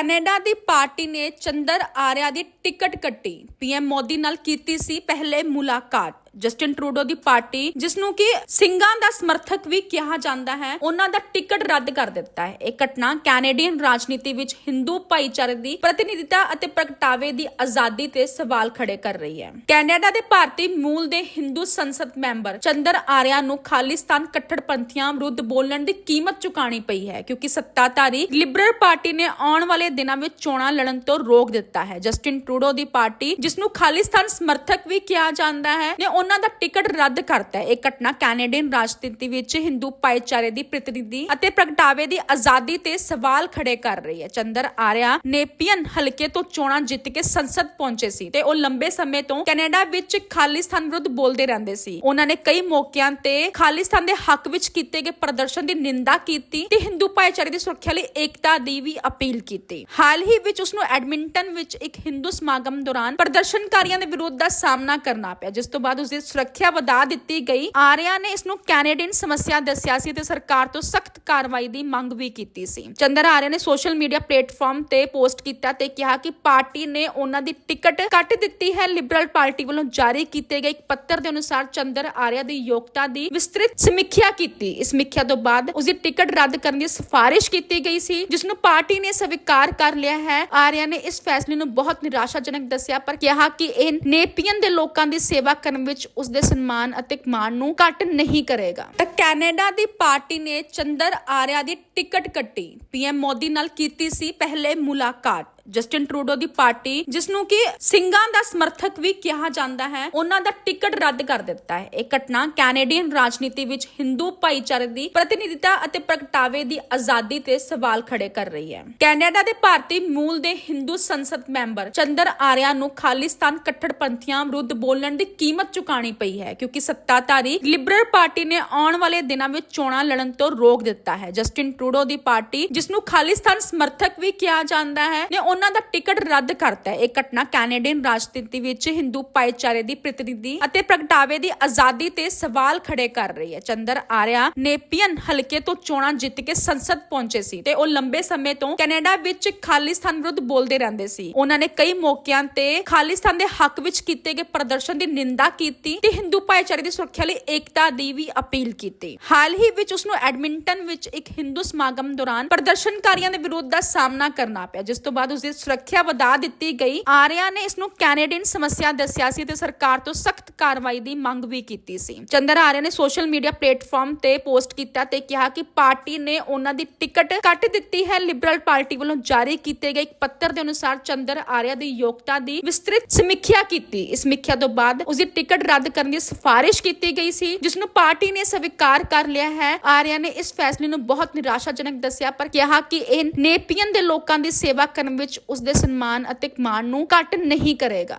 Canada ਦੀ party ਨੇ ਚੰਦਰ ਆਰਿਆ ਦੀ ਟਿਕਟ ਕੱਟੀ। ਪੀਐਮ ਮੋਦੀ ਨਾਲ ਕੀਤੀ ਸੀ ਪਹਿਲੇ ਮੁਲਾਕਾਤ। ਜਸਟਿਨ ਟਰੂਡੋ ਦੀ ਪਾਰਟੀ ਜਿਸ ਨੂੰ ਕਿ ਸਿੰਘਾਂ ਦਾ ਸਮਰਥਕ ਵੀ ਕਿਹਾ ਜਾਂਦਾ ਹੈ, ਉਹਨਾਂ ਦਾ ਟਿਕਟ ਰੱਦ ਕਰ ਦਿੱਤਾ ਹੈ। ਇਹ ਘਟਨਾ ਕੈਨੇਡੀਅਨ ਰਾਜਨੀਤੀ ਵਿੱਚ ਹਿੰਦੂ ਭਾਈਚਾਰੇ ਦੀ ਪ੍ਰਤੀਨਿਧਤਾ ਅਤੇ ਪ੍ਰਗਟਾਵੇ ਦੀ ਆਜ਼ਾਦੀ ਤੇ ਸਵਾਲ ਖੜੇ ਕਰ ਰਹੀ ਹੈ। ਕੈਨੇਡਾ ਦੇ ਭਾਰਤੀ ਮੂਲ ਦੇ ਹਿੰਦੂ ਸੰਸਦ ਮੈਂਬਰ ਚੰਦਰ ਆਰਿਆ ਨੂੰ ਖਾਲਿਸਤਾਨ ਕੱਟੜਪੰਥੀਆਂ ਵਿਰੁੱਧ ਬੋਲਣ ਦੀ ਕੀਮਤ ਚੁਕਾਣੀ ਪਈ ਹੈ, ਕਿਉਂਕਿ ਸੱਤਾਧਾਰੀ ਲਿਬਰਲ ਪਾਰਟੀ ਨੇ ਆਉਣ ਵਾਲੇ ਦਿਨਾਂ ਵਿੱਚ ਚੋਣਾਂ ਲੜਨ ਤੋਂ ਰੋਕ ਦਿੱਤਾ ਹੈ। ਜਸਟਿਨ ਟਰੂਡੋ ਦੀ ਪਾਰਟੀ ਜਿਸ ਨੂੰ ਖਾਲਿਸਤਾਨ ਸਮਰਥਕ ਵੀ ਕਿਹਾ ਜਾਂਦਾ ਹੈ, ਨੇ ਉਹਨਾਂ ਦਾ ਟਿਕਟ ਰੱਦ ਕਰਤਾ ਹੈ। ਇਹ ਘਟਨਾ ਕੈਨੇਡੀਅਨ ਰਾਜਨੀਤੀ ਵਿੱਚ ਹਿੰਦੂ ਭਾਈਚਾਰੇ ਦੀ ਪ੍ਰਤੀਨਿਧੀ ਅਤੇ ਪ੍ਰਗਟਾਵੇ ਦੀ ਆਜ਼ਾਦੀ ਤੇ ਸਵਾਲ ਖੜੇ ਕਰ ਰਹੀ ਹੈ। ਚੰਦਰ ਆਰਿਆ ਨੇਪੀਅਨ ਹਲਕੇ ਤੋਂ ਚੋਣਾਂ ਜਿੱਤ ਕੇ ਸੰਸਦ ਪਹੁੰਚੇ ਸੀ ਤੇ ਉਹ ਲੰਬੇ ਸਮੇਂ ਤੋਂ ਕੈਨੇਡਾ ਵਿੱਚ ਖਾਲਿਸਤਾਨ ਵਿਰੁੱਧ ਬੋਲਦੇ ਰਹਿੰਦੇ ਸੀ। ਉਹਨਾਂ ਨੇ ਕਈ ਮੌਕਿਆਂ ਤੇ ਖਾਲਿਸਤਾਨ ਦੇ ਹੱਕ ਵਿੱਚ ਕੀਤੇ ਗਏ ਪ੍ਰਦਰਸ਼ਨ ਦੀ ਨਿੰਦਾ ਕੀਤੀ ਤੇ ਹਿੰਦੂ ਭਾਈਚਾਰੇ ਦੀ ਸੁਰੱਖਿਆ ਲਈ ਏਕਤਾ ਦੀ ਵੀ ਅਪੀਲ ਕੀਤੀ। ਹਾਲ ਹੀ ਵਿੱਚ ਉਸ ਨੂੰ ਐਡਮਿੰਟਨ ਵਿੱਚ ਇੱਕ ਹਿੰਦੂ ਸਮਾਗਮ ਦੌਰਾਨ ਪ੍ਰਦਰਸ਼ਨਕਾਰੀਆਂ ਦੇ ਵਿਰੋਧ ਦਾ ਸਾਹਮਣਾ ਕਰਨਾ ਪਿਆ, ਜਿਸ ਤੋਂ ਬਾਅਦ ਉਸ ਦੀ ਸੁਰੱਖਿਆ ਵਧਾ ਦਿੱਤੀ ਗਈ। ਆਰਿਆ ਨੇ ਇਸ ਨੂੰ ਕੈਨੇਡੀਅਨ ਸਮੱਸਿਆ ਦੱਸਿਆ ਸੀ ਤੇ ਸਰਕਾਰ ਤੋਂ ਸਖਤ ਕਾਰਵਾਈ ਦੀ ਮੰਗ ਵੀ ਕੀਤੀ ਸੀ। ਚੰਦਰ ਆਰਿਆ ਨੇ ਸੋਸ਼ਲ ਮੀਡੀਆ ਪਲੇਟਫਾਰਮ ਤੇ ਪੋਸਟ ਕੀਤਾ ਤੇ ਕਿਹਾ ਕਿ ਪਾਰਟੀ ਨੇ ਉਹਨਾਂ ਦੀ ਟਿਕਟ ਕੱਟ ਦਿੱਤੀ ਹੈ। ਲਿਬਰਲ ਪਾਰਟੀ ਵੱਲੋਂ ਜਾਰੀ ਕੀਤੇ ਗਏ ਇੱਕ ਪੱਤਰ ਦੇ ਅਨੁਸਾਰ ਚੰਦਰ ਆਰਿਆ ਦੀ ਯੋਗਤਾ ਦੀ ਵਿਸਤ੍ਰਿਤ ਸਮੀਖਿਆ ਕੀਤੀ। ਇਸ ਸਮੀਖਿਆ ਤੋਂ ਬਾਅਦ ਉਸ ਦੀ ਟਿਕਟ ਰੱਦ ਕਰਨ ਦੀ ਸਿਫਾਰਿਸ਼ ਕੀਤੀ ਗਈ ਸੀ, ਜਿਸ ਨੂੰ ਪਾਰਟੀ ਨੇ ਸਵੀਕਾਰ ਕਰ ਲਿਆ ਹੈ। ਆਰਿਆ ਨੇ ਇਸ ਫੈਸਲੇ ਨੂੰ ਬਹੁਤ ਨਿਰਾਸ਼ਾਜਨਕ ਦੱਸਿਆ, ਪਰ ਕਿਹਾ ਕਿ ਇਹ ਨੇਪੀਅਨ ਦੇ ਲੋਕਾਂ ਦੀ ਸੇਵਾ ਕਰਨ ਵਿੱਚ ਉਸ ਦੇ ਸਨਮਾਨ ਅਤੇ ਮਾਣ ਨੂੰ ਘੱਟ ਨਹੀਂ ਕਰੇਗਾ। ਤਾਂ ਕੈਨੇਡਾ ਦੀ ਪਾਰਟੀ ਨੇ ਚੰਦਰ ਆਰਿਆ ਦੀ ਟਿਕਟ ਕੱਟੀ। ਪੀਐਮ ਮੋਦੀ ਨਾਲ ਕੀਤੀ ਸੀ ਪਹਿਲੇ ਮੁਲਾਕਾਤ। ਜਸਟਿਨ ਟਰੂਡੋ ਦੀ ਪਾਰਟੀ ਜਿਸ ਨੂੰ ਕਿ ਸਿੰਘਾਂ ਦਾ ਸਮਰਥਕ ਵੀ ਕਿਹਾ ਜਾਂਦਾ ਹੈ, ਉਹਨਾਂ ਦਾ ਟਿਕਟ ਰੱਦ ਕਰ ਦਿੱਤਾ ਹੈ। ਇਹ ਘਟਨਾ ਕੈਨੇਡੀਅਨ ਰਾਜਨੀਤੀ ਵਿੱਚ ਹਿੰਦੂ ਭਾਈਚਾਰੇ ਦੀ ਪ੍ਰਤੀਨਿਧਤਾ ਅਤੇ ਪ੍ਰਗਟਾਵੇ ਦੀ ਆਜ਼ਾਦੀ ਤੇ ਸਵਾਲ ਖੜੇ ਕਰ ਰਹੀ ਹੈ। ਕੈਨੇਡਾ ਦੇ ਭਾਰਤੀ ਮੂਲ ਦੇ ਹਿੰਦੂ ਸੰਸਦ ਮੈਂਬਰ ਚੰਦਰ ਆਰਿਆ ਨੂੰ ਖਾਲਿਸਤਾਨ ਕੱਟੜਪੰਥੀਆਂ ਵਿਰੁੱਧ ਬੋਲਣ ਦੀ ਕੀਮਤ ਚੁਕਾਣੀ ਪਈ ਹੈ, ਕਿਉਂਕਿ ਸੱਤਾਧਾਰੀ ਲਿਬਰਲ ਪਾਰਟੀ ਨੇ ਆਉਣ ਵਾਲੇ ਦਿਨਾਂ ਵਿੱਚ ਚੋਣਾਂ ਲੜਨ ਤੋਂ ਰੋਕ ਦਿੱਤਾ ਹੈ। ਜਸਟਿਨ ਟਰੂਡੋ ਦੀ ਪਾਰਟੀ ਜਿਸ ਨੂੰ ਖਾਲਿਸਤਾਨ ਸਮਰਥਕ ਵੀ ਕਿਹਾ ਜਾਂਦਾ ਹੈ, ਨੇ ਉਹਨਾਂ ਦਾ ਟਿਕਟ ਰੱਦ ਕਰਤਾ ਹੈ। ਇਹ ਘਟਨਾ ਕੈਨੇਡੀਅਨ ਰਾਜਨੀਤੀ ਵਿੱਚ ਹਿੰਦੂ ਭਾਈਚਾਰੇ ਦੀ ਪ੍ਰਤੀਨਿਧੀ ਅਤੇ ਪ੍ਰਗਟਾਵੇ ਦੀ ਆਜ਼ਾਦੀ ਤੇ ਸਵਾਲ ਖੜੇ ਕਰ ਰਹੀ ਹੈ। ਚੰਦਰ ਆਰਿਆ ਨੇਪੀਅਨ ਹਲਕੇ ਤੋਂ ਚੋਣਾਂ ਜਿੱਤ ਕੇ ਸੰਸਦ ਪਹੁੰਚੇ ਸੀ ਤੇ ਉਹ ਲੰਬੇ ਸਮੇਂ ਤੋਂ ਕੈਨੇਡਾ ਵਿੱਚ ਖਾਲਿਸਤਾਨ ਵਿਰੁੱਧ ਬੋਲਦੇ ਰਹਿੰਦੇ ਸੀ। ਉਹਨਾਂ ਨੇ ਕਈ ਮੌਕਿਆਂ ਤੇ ਖਾਲਿਸਤਾਨ ਦੇ ਹੱਕ ਵਿੱਚ ਕੀਤੇ ਗਏ ਪ੍ਰਦਰਸ਼ਨ ਦੀ ਨਿੰਦਾ ਕੀਤੀ ਤੇ ਹਿੰਦੂ ਭਾਈਚਾਰੇ ਦੀ ਸੁਰੱਖਿਆ ਲਈ ਏਕਤਾ ਦੀ ਵੀ ਅਪੀਲ ਕੀਤੀ। ਹਾਲ ਹੀ ਵਿੱਚ ਉਸ ਨੂੰ ਐਡਮਿੰਟਨ ਵਿੱਚ ਇੱਕ ਹਿੰਦੂ ਸਮਾਗਮ ਦੌਰਾਨ ਪ੍ਰਦਰਸ਼ਨਕਾਰੀਆਂ ਦੇ ਵਿਰੋਧ ਦਾ ਸਾਹਮਣਾ ਕਰਨਾ ਪਿਆ, ਜਿਸ ਤੋਂ ਬਾਅਦ ਉਸ ਦੀ ਸੁਰੱਖਿਆ ਵਧਾ ਦਿੱਤੀ ਗਈ। ਆਰਿਆ ਨੇ ਇਸ ਨੂੰ ਕੈਨੇਡੀਅਨ ਸਮੱਸਿਆ ਦੱਸਿਆ ਸੀ ਤੇ ਸਰਕਾਰ ਤੋਂ ਸਖਤ ਕਾਰਵਾਈ ਦੀ ਮੰਗ ਵੀ ਕੀਤੀ ਸੀ। ਚੰਦਰ ਆਰਿਆ ਨੇ ਸੋਸ਼ਲ ਮੀਡੀਆ ਪਲੇਟਫਾਰਮ ਤੇ ਪੋਸਟ ਕੀਤਾ ਤੇ ਕਿਹਾ ਕਿ ਪਾਰਟੀ ਨੇ ਉਹਨਾਂ ਦੀ ਟਿਕਟ ਕੱਟ ਦਿੱਤੀ ਹੈ। ਲਿਬਰਲ ਪਾਰਟੀ ਵੱਲੋਂ ਜਾਰੀ ਕੀਤੇ ਗਏ ਇੱਕ ਪੱਤਰ ਦੇ ਅਨੁਸਾਰ ਚੰਦਰ ਆਰਿਆ ਦੀ ਯੋਗਤਾ ਦੀ ਵਿਸਤ੍ਰਿਤ ਸਮੀਖਿਆ ਕੀਤੀ। ਇਸ ਸਮੀਖਿਆ ਤੋਂ ਬਾਅਦ ਉਸ ਦੀ ਟਿਕਟ ਰੱਦ ਕਰਨ ਦੀ ਸਿਫਾਰਿਸ਼ ਕੀਤੀ ਗਈ ਸੀ, ਜਿਸ ਨੂੰ ਪਾਰਟੀ ਨੇ ਸਵੀਕਾਰ ਕਰ ਲਿਆ ਹੈ। ਆਰਿਆ ਨੇ ਇਸ ਫੈਸਲੇ ਨੂੰ ਬਹੁਤ ਨਿਰਾਸ਼ਾਜਨਕ ਦੱਸਿਆ, ਪਰ ਕਿਹਾ ਕਿ ਇਹ ਨੇਪੀਅਨ ਦੇ ਲੋਕਾਂ ਦੀ ਸੇਵਾ ਕਰਨ ਵਿੱਚ ਉਸ ਦੇ ਸਨਮਾਨ ਅਤੇ ਮਾਣ ਨੂੰ ਘੱਟ ਨਹੀਂ ਕਰੇਗਾ।